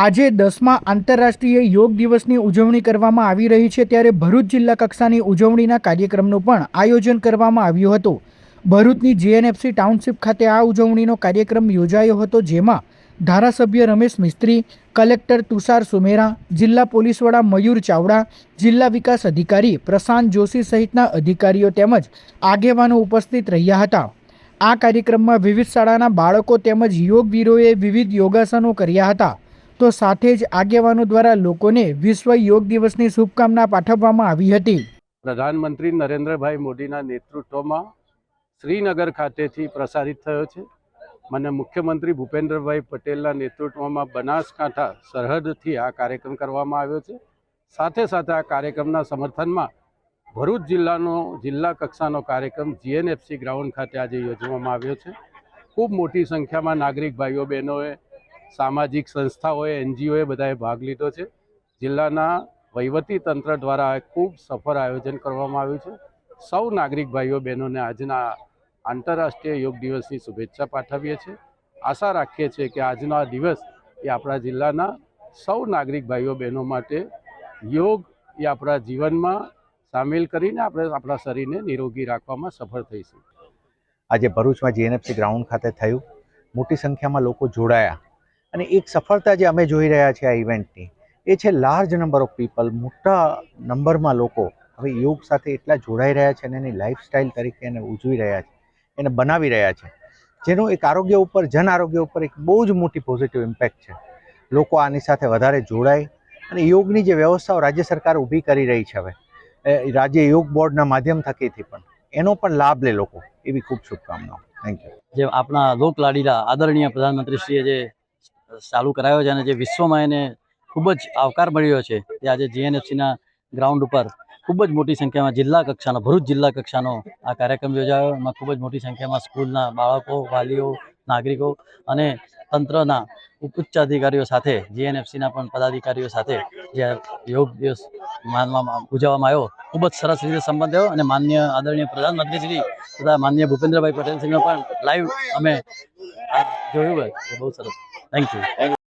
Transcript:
આજે દસમા આંતરરાષ્ટ્રીય યોગ દિવસની ઉજવણી કરવામાં આવી રહી છે ત્યારે ભરૂચ જિલ્લા કક્ષાની ઉજવણીના કાર્યક્રમનું પણ આયોજન કરવામાં આવ્યું હતું. ભરૂચની જીએનએફસી ટાઉનશીપ ખાતે આ ઉજવણીનો કાર્યક્રમ યોજાયો હતો જેમાં ધારાસભ્ય રમેશ મિસ્ત્રી, કલેક્ટર તુષાર સુમેરા, જિલ્લા પોલીસ વડા મયુર ચાવડા, જિલ્લા વિકાસ અધિકારી પ્રશાંત જોશી સહિતના અધિકારીઓ તેમજ આગેવાનો ઉપસ્થિત રહ્યા હતા. આ કાર્યક્રમમાં વિવિધ શાળાના બાળકો તેમજ યોગવીરોએ વિવિધ યોગાસનો કર્યા હતા. તો સાથે જ આગેવાનો દ્વારા લોકોને વિશ્વ યોગ દિવસની શુભકામના પાઠવવામાં આવી હતી. પ્રધાનમંત્રી નરેન્દ્રભાઈ મોદીના નેતૃત્વમાં શ્રીનગર ખાતેથી પ્રસારિત થયો છે. મને મુખ્યમંત્રી ભૂપેન્દ્રભાઈ પટેલના નેતૃત્વમાં બનાસકાંઠા સરહદથી આ કાર્યક્રમ કરવામાં આવ્યો છે. સાથે સાથે આ કાર્યક્રમના સમર્થનમાં ભરૂચ જિલ્લાનો, જિલ્લા કક્ષાનો કાર્યક્રમ જીએનએફસી ગ્રાઉન્ડ ખાતે આજે યોજવામાં આવ્યો છે. ખૂબ મોટી સંખ્યામાં નાગરિક ભાઈઓ બહેનોએ સામાજિક સંસ્થાઓએ, એનજીઓએ બધાએ ભાગ લીધો છે. જિલ્લાના વહીવટી તંત્ર દ્વારા ખૂબ સફળ આયોજન કરવામાં આવ્યું છે. સૌ નાગરિક ભાઈઓ, બહેનોને આજના આંતરરાષ્ટ્રીય યોગ દિવસની શુભેચ્છા પાઠવીએ છીએ. આશા રાખીએ છીએ કે આજનો આ દિવસ એ આપણા જિલ્લાના સૌ નાગરિક ભાઈઓ, બહેનો માટે યોગ એ આપણા જીવનમાં સામેલ કરીને આપણે આપણા શરીરને નિરોગી રાખવામાં સફળ થઈશું. આજે ભરૂચમાં જીએનએફસી ગ્રાઉન્ડ ખાતે થયું. મોટી સંખ્યામાં લોકો જોડાયા. અને એક સફળતા જે અમે જોઈ રહ્યા છીએ આ ઇવેન્ટની એ છે લાર્જ નંબર ઓફ પીપલ મોટા નંબરમાં લોકો હવે યોગ સાથે એટલા જોડાઈ રહ્યા છે અને એની લાઈફસ્ટાઈલ તરીકે એને ઉજવી રહ્યા છે, એને બનાવી રહ્યા છે. જેનું એક આરોગ્ય ઉપર, જન આરોગ્ય ઉપર એક બહુ જ મોટી પોઝિટિવ ઇમ્પેક્ટ છે. લોકો આની સાથે વધારે જોડાય અને યોગની જે વ્યવસ્થાઓ રાજ્ય સરકાર ઊભી કરી રહી છે હવે રાજ્ય યોગ બોર્ડના માધ્યમ થકીથી પણ, એનો પણ લાભ લે લોકો, એવી ખૂબ શુભકામનાઓ. થેન્ક યુ જે આપણા લોકલાડીલા આદરણીય પ્રધાનમંત્રીશ્રીએ જે ચાલુ કરાયો છે અને જે વિશ્વમાં એને ખૂબ જ આવકાર મળ્યો છે તે આજે જીએનએફસીના ગ્રાઉન્ડ ઉપર ખૂબ જ મોટી સંખ્યામાં જિલ્લા કક્ષાનો, ભરૂચ જિલ્લા કક્ષાનો આ કાર્યક્રમ યોજાયો. એમાં ખૂબ જ મોટી સંખ્યામાં સ્કૂલના બાળકો, વાલીઓ, નાગરિકો અને તંત્રના ઉચ્ચ અધિકારીઓ સાથે જીએનએફસીના પણ પદાધિકારીઓ સાથે જે યોગ દિવસ માનવામાં, ઉજવવામાં આવ્યો. ખૂબ જ સરસ રીતે સંબંધ થયો અને માન્ય આદરણીય પ્રધાનમંત્રીશ્રી તથા માન્ય ભૂપેન્દ્રભાઈ પટેલ શ્રીનો પણ લાઈવ અમે જોયું હોય. બહુ સરસ. Thank you